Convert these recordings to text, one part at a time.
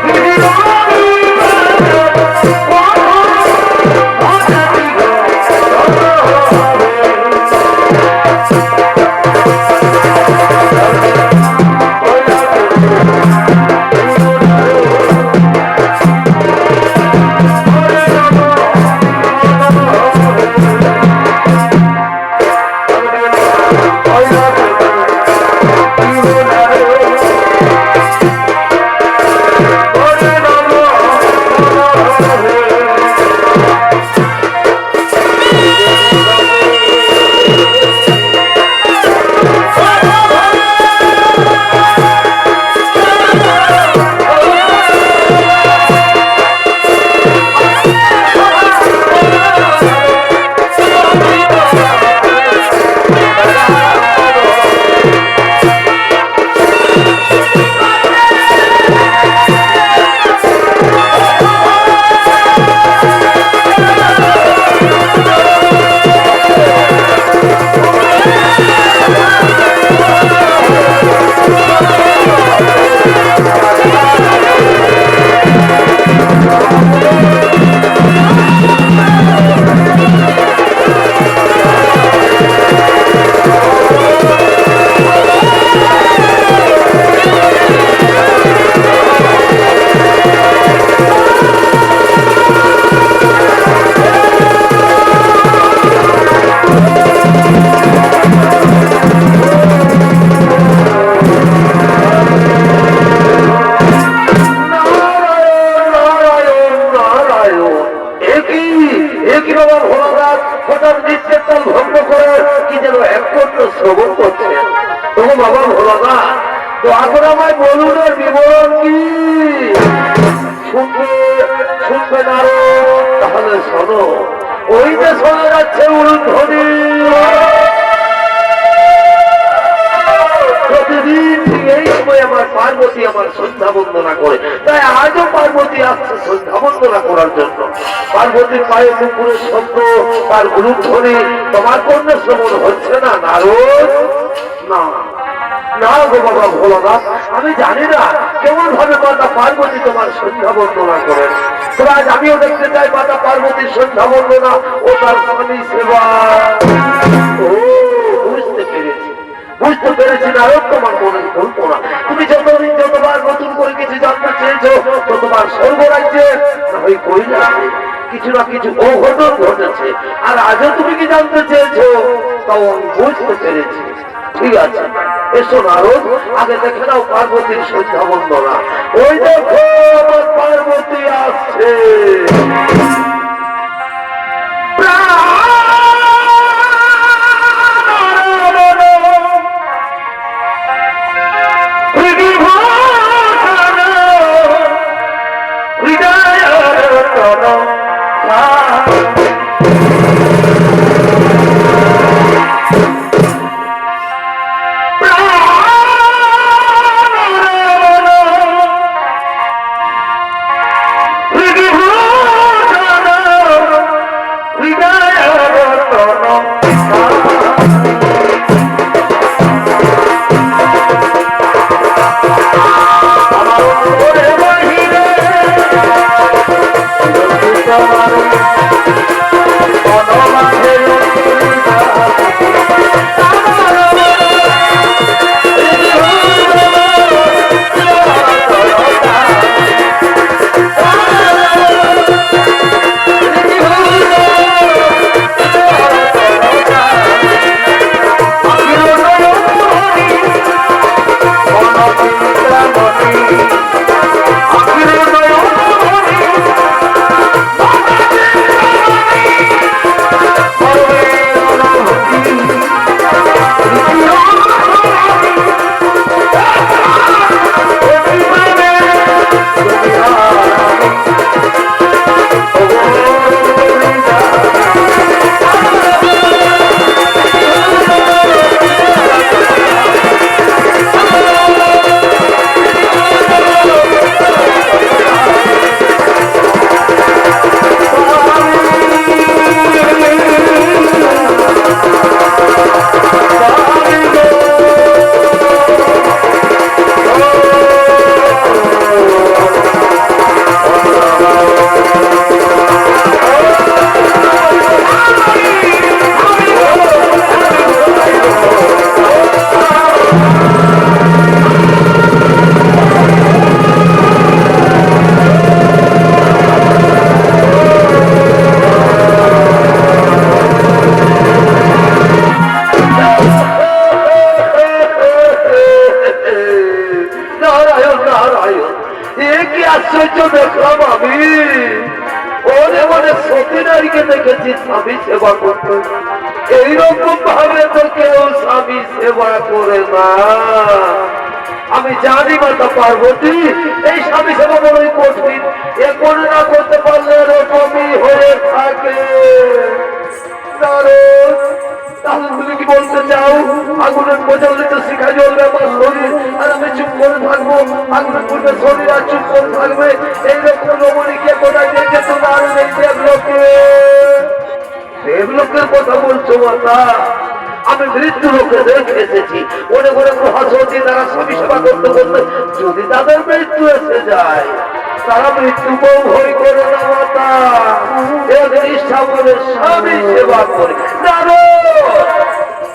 Mira পার্বতীর পায়ে মুকুরের শব্দ তার গুরুধ্বনি তোমার কন্যা শ্রবণ হচ্ছে না, নারদ? না। আমি জানি না কেমন ভাবে পার্বতী তোমার সন্ধ্যা আমিও দেখতে চাই সন্ধ্যা ও তার স্বামী সেবা। ও, বুঝতে পেরেছি। বুঝতে পেরেছি না তোমার কল্পনা। তুমি যতদিন যতবার নতুন করে কিছু জানতে চেয়েছো ততবার স্বর্গরাজ্যে, না ওই কৈলাসে কিছু না কিছু অঘটন ঘটেছে। আর আজও তুমি কি জানতে চেয়েছো? তাও আমি বুঝতে পেরেছি। ঠিক আছে, এসো নারদ, আগে দেখে নাও পার্বতীর সন্ধ্যা বন্ধনা ওই দেখো পার্বতী আসছে। এ আমি জানি মাতা পার্বতী এই স্বামী সেবা বড়ই কঠিন এ করে না করতে পারলে এরকমই হয়ে থাকে। কি বলতে চাও? আগুনের শিখা থাকব শরীর আর চুপ থাকবে। এইরকম দেবলোকে। দেবলোকের কথা বলছো মাতা। আমি মৃত্যু লোকে দেখে এসেছি। মনে করে মহাসতী তারা স্বামী সেবা করতে করতে যদি তাদের মৃত্যু এসে যায়, তারা মৃত্যুকেও ভয় করে না মাতা। বলে স্বামী সেবা করে।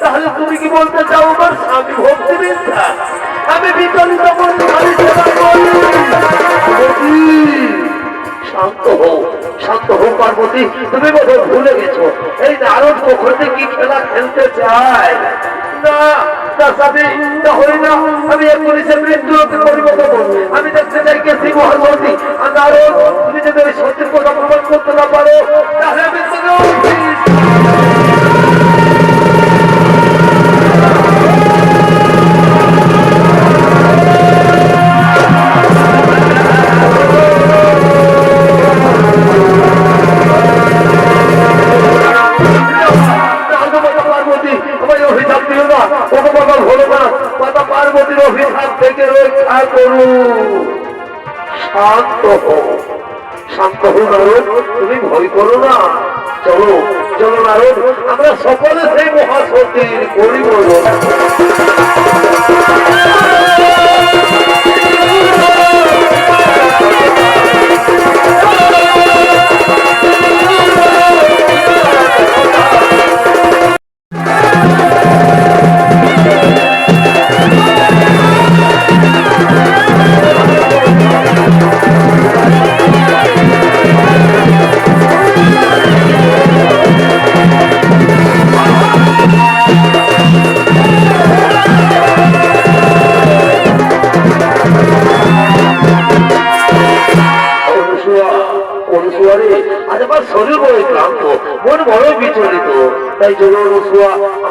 তাহলে তুমি কি বলতে চাও আমার স্বামী ভক্তি বিদ্যা আমি বিকলিত বলে স্বামী সেবা করি হও পার্বতী তুমি বোধহয় ভুলে গেছো। এই নারদ পক্ষতে কি খেলা খেলতে চায়? না আমি এক পুলিশের মৃত্যু লোকে পরিবর্তন করব আমি দেখতে চাই কে শ্রী মহানবতী আর তুমি যদি সত্যি কথা প্রমাণ করতে না পারো, তাহলে আমি থেকে করু শান্ত হও, শান্ত হো নারদ, তুমি ভয় করো না। চলো চলো, নারদ, আমরা সকলে সেই মহাশক্তির করিব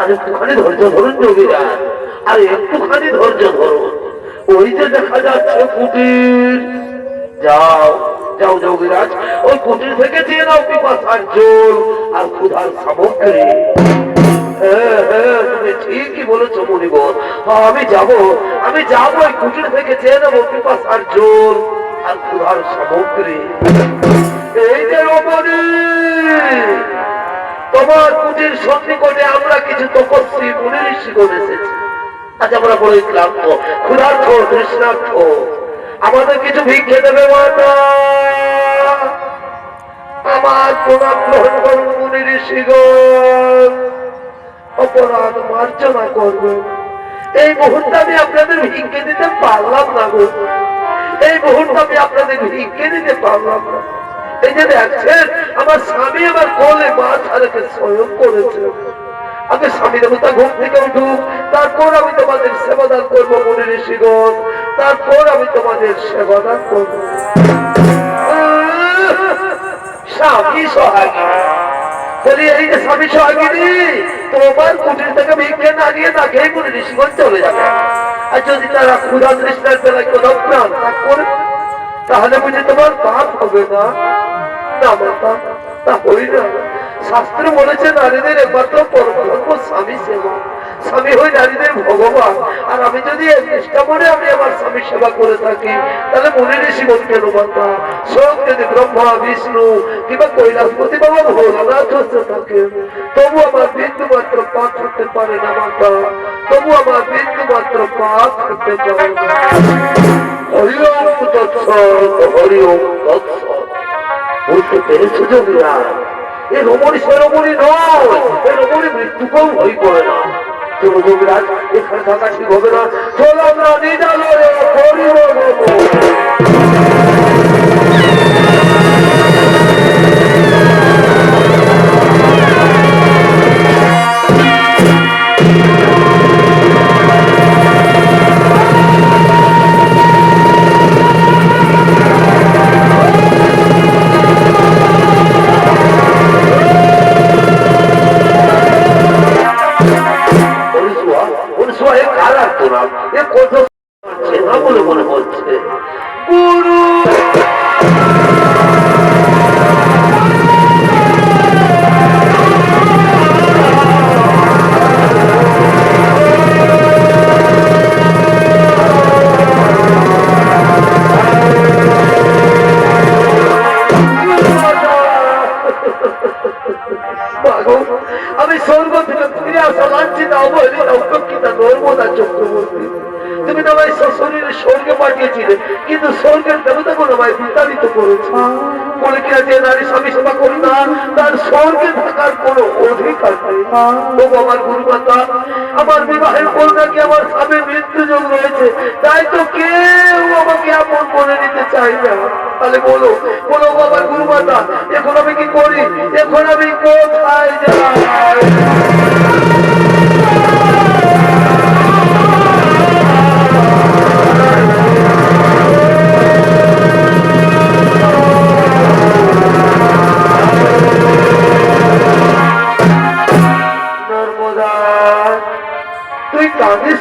আর একটুখানি ধৈর্য ধরুন যোগীরা আর একটুখানি ধৈর্য ধরুন। ওই যে দেখা যাচ্ছে কুটির। যাও যাও যোগীরাজ। ওই কুটির থেকে চেয়ে নাও জল আর ক্ষুধার সামগ্রী। হ্যাঁ, হ্যাঁ, ঠিকই বলেছ মনিবর আমি যাব আমি যাব। ওই কুটির থেকে চেয়ে নেব পিপাসার জল আর ক্ষুধার সামগ্রী। এই যে তোমার কুটির সন্নিকটে আমরা কিছু তপস্বী মুনি ঋষিগণ এসেছি আজ আমরা বলে ক্লান্ত ক্ষুধার্থ তৃষ্ণার্থ আমাদের কিছু ভিক্ষে দেবে আমার অপরাধ মার্জনা করবেন এই মুহূর্তে আমি আপনাদের ভিক্ষে দিতে পারলাম না এই মুহূর্তে আমি আপনাদের ভিক্ষে দিতে পারলাম না। এই যে দেখছেন আমার স্বামী আমার কোলে মাথা রেখে স্বয়ং করেছে। আমি স্বামী দেবতা ঘুম থেকে উঠুক, তারপর আমি তোমাদের সেবাদান করব মনে ঋষিগণ, তারপর আমি তোমাদের সেবাদান করব। স্বামী বলি, এই যে স্বামী তোমার থেকে না মনে ঋষিগণ চলে যাবে। আর যদি তারা তাহলে বুঝি তোমার পাপ হবে না। হই শাস্ত্র বলেছে, নারীদের একমাত্র পরম স্বামী সেবা। স্বামী হয়ে নারীদের ভগবান। আর আমি যদি চেষ্টা করে আমি আমার স্বামীর সেবা করে থাকি, তাহলে মনে ঋষি বল কেন মাতা সব যদি ব্রহ্মা, বিষ্ণু কিংবা কৈলাসপতি বাবা ভোলানাথ হতে থাকে। তবু আমার বিন্দু মাত্র পাপ হতে পারে না মাতা। তবু আমার বিন্দু মাত্র পাপ হতে পারে না। হরি ওম বুঝতে পেরেছে যোগীরা এ রমণী সে রমণী নয়, এ রমণী মৃত্যুকেও ভয় করে না। চলো যোগীরাজ এখানে থাকা ঠিক হবে না। চলো আমরা রয়েছে তাই তো কেউ আমাকে আপন করে নিতে চাই না। তাহলে বলো বলো আমার গুরুমাতা, এখন আমি কি করি? এখন আমি কোথায় যাই?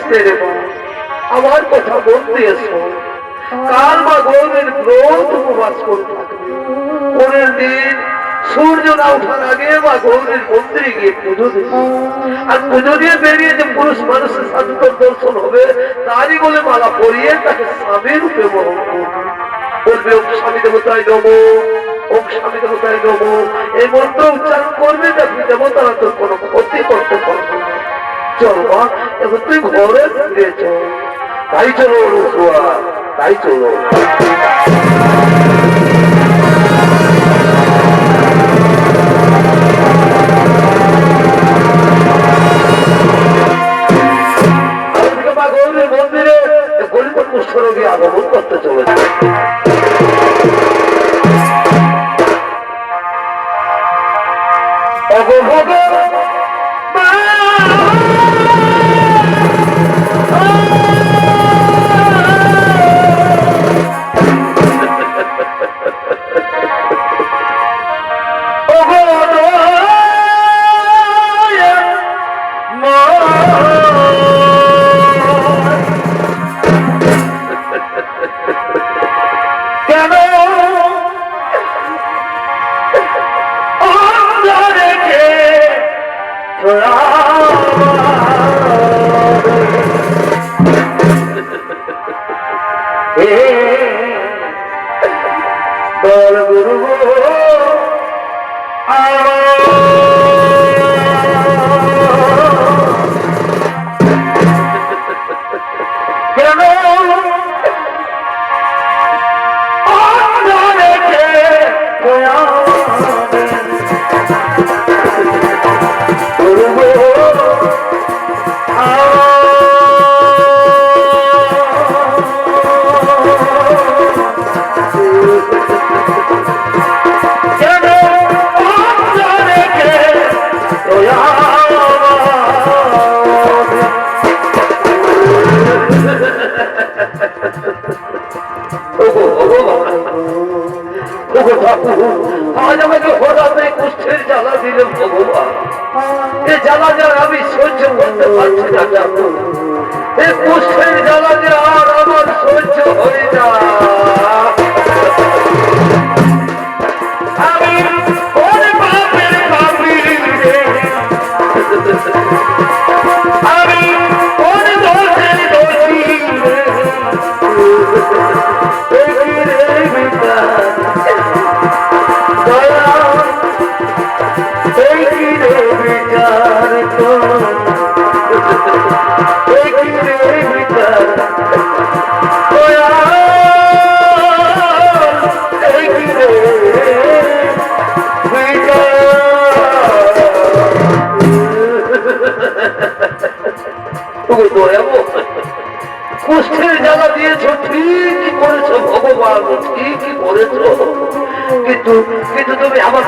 কাঁদিস রে আমার কথা বলতে এসো। কাল বা গৌরের ব্রত উপবাস করে। থাকবে পরের দিন সূর্য না ওঠার আগে বা গৌরের মন্দিরে গিয়ে পুজো দেবে আর পুজো দিয়ে বেরিয়ে যে পুরুষ মানুষের সাথে তোর দর্শন হবে, তারই বলে মালা পরিয়ে তাকে স্বামীর রূপে বহন করবে ওম স্বামী দেবতায় নম, ওম স্বামী দেবতায় নম। এই মন্ত্র উচ্চারণ করবে, দেখবি দেবতারা তোর কোনো ক্ষতি করতে পারবে না চল মা এখন তুই ঘরে ফিরে চল তাই চলো রসুয়া, তাই চলো। মন্দিরে গরিব কুষ্ঠরোগী আগমন করতে চলেছে।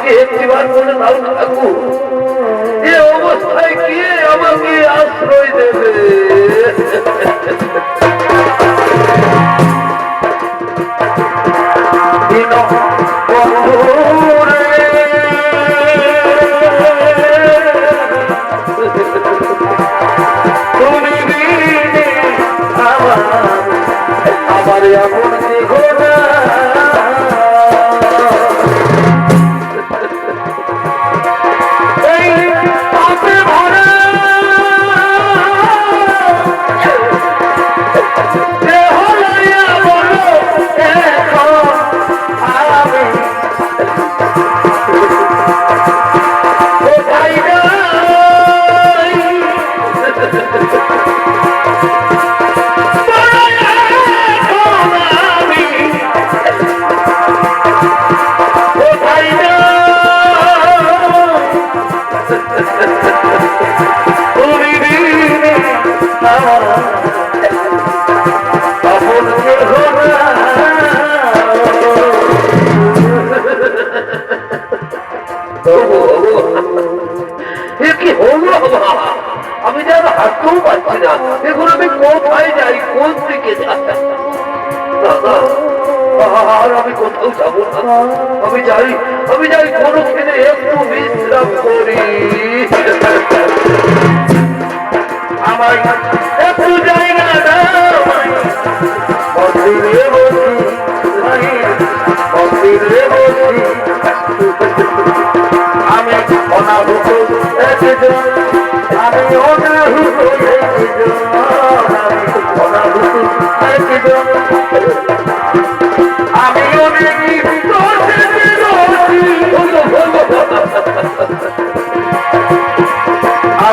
আমাকে হেপ্রিবার করে দাও ঠাকুর। এ অবস্থায় কে আমাকে আশ্রয় দেবে? যাই, আমি যাই কোনোখানে একটু বিশ্রাম করি। আমায় একটু যাই না মন্দিরে বসি আমি অনাহুত অনাহুত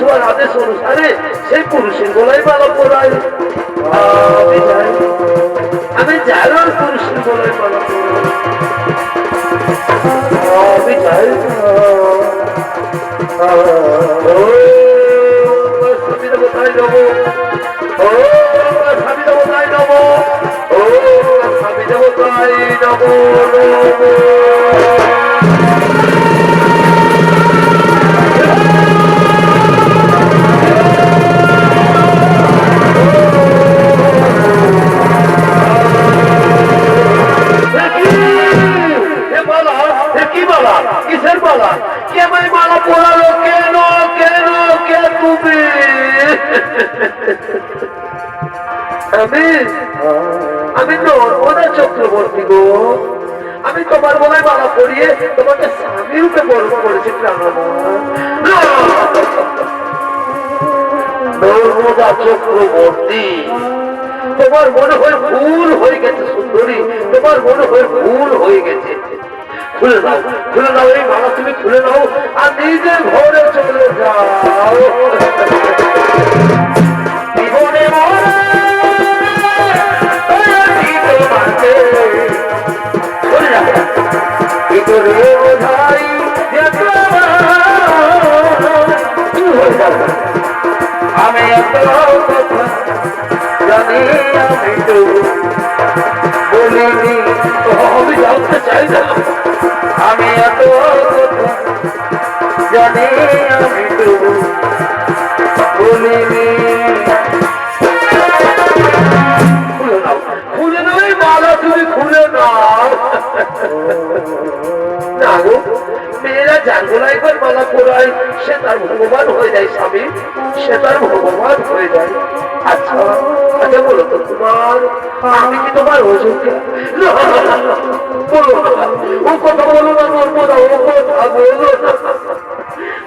রসুয়ার আদেশ অনুসারে সেই পুরুষের গোলাই পালা পড়াই আমি জানার পুরুষের গোলাই পালা পড়াই কোথায় যাব? ও চক্রবর্তী। তোমার মনে হয় ভুল হয়ে গেছে, সুন্দরী। তোমার মনে হয় ভুল হয়ে গেছে। খুলে দাও খুলে দাও এই মালা তুমি খুলে দাও আর নিজে ঘরে চলে যাও। জীবনে মরে জানি আমি তো বলিনি আমি জানতে চাই না আমি এত জানি আমি তো বলিনি খুলে নাও মালা তুমি খুলে নাও না। গো মেয়েরা জানগোলা একবার মালা পড়ায়, সে তার ভগবান হয়ে যায় স্বামী, সে তার ভগবান হয়ে যায়। আচ্ছা আচ্ছা বলো তো তোমার, আমি কি তোমার না না না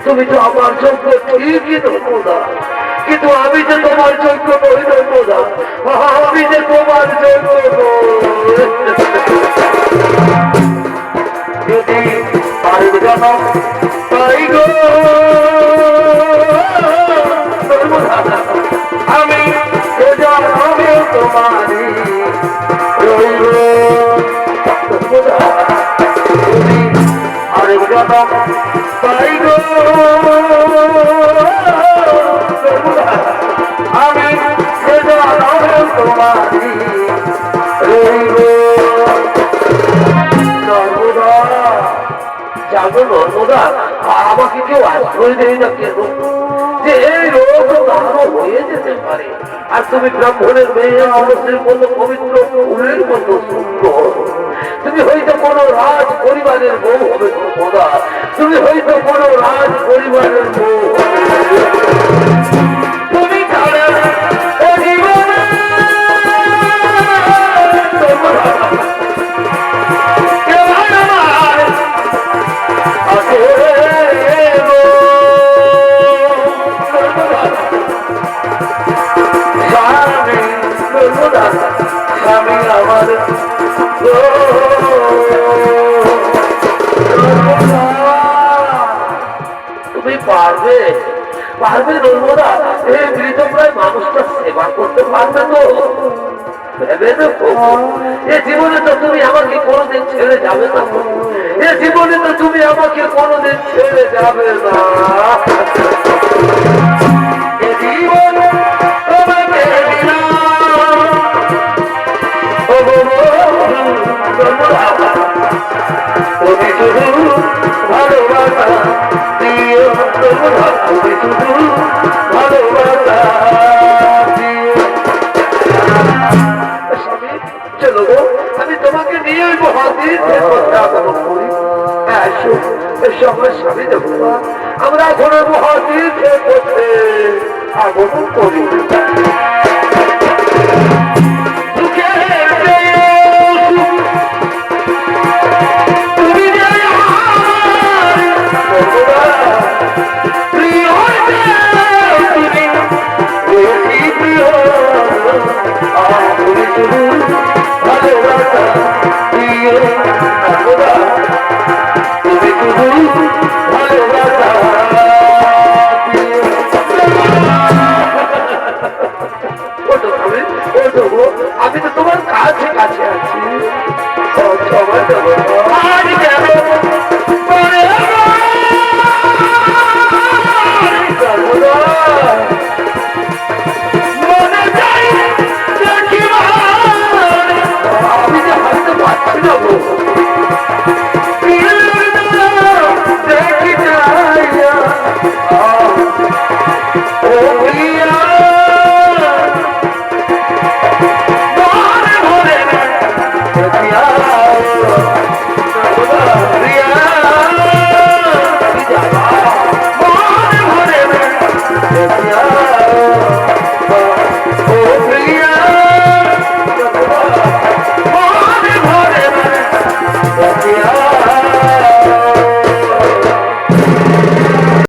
তুমি তো আমার যোগ্য, ঠিকই নর্মদা কিন্তু আমি যে তোমার যোগ্য নই নর্মদা আমি যে তোমার যোগ্য নই। পারিব জন পাই গো। আমি সেজন আমি তোমারি রইব। আরেক আমাকে কেউ আশ্রয় দেয় না কেন? যে এই রোগ কারও হয়ে যেতে পারে। আর তুমি ব্রাহ্মণের মেয়ে অবশ্যই কোনো পবিত্র ফুলের মতো সুন্দর তুমি হয়তো কোনো রাজ পরিবারের বউ হবে নর্মদা তুমি হয়তো কোনো রাজ পরিবারের বউ। তুমি পারবে? পারবে নর্মদা এই মৃতপ্রায় মানুষটা সেবা করতে পারবে তো? এ জীবনে তো তুমি আমাকে কোনোদিন ছেড়ে যাবে না। এ জীবনে তো তুমি আমাকে কোনোদিন ছেড়ে যাবে না। আমার ওই মহাদির পথে আগমন করি। ভালোবাসা দিয়ে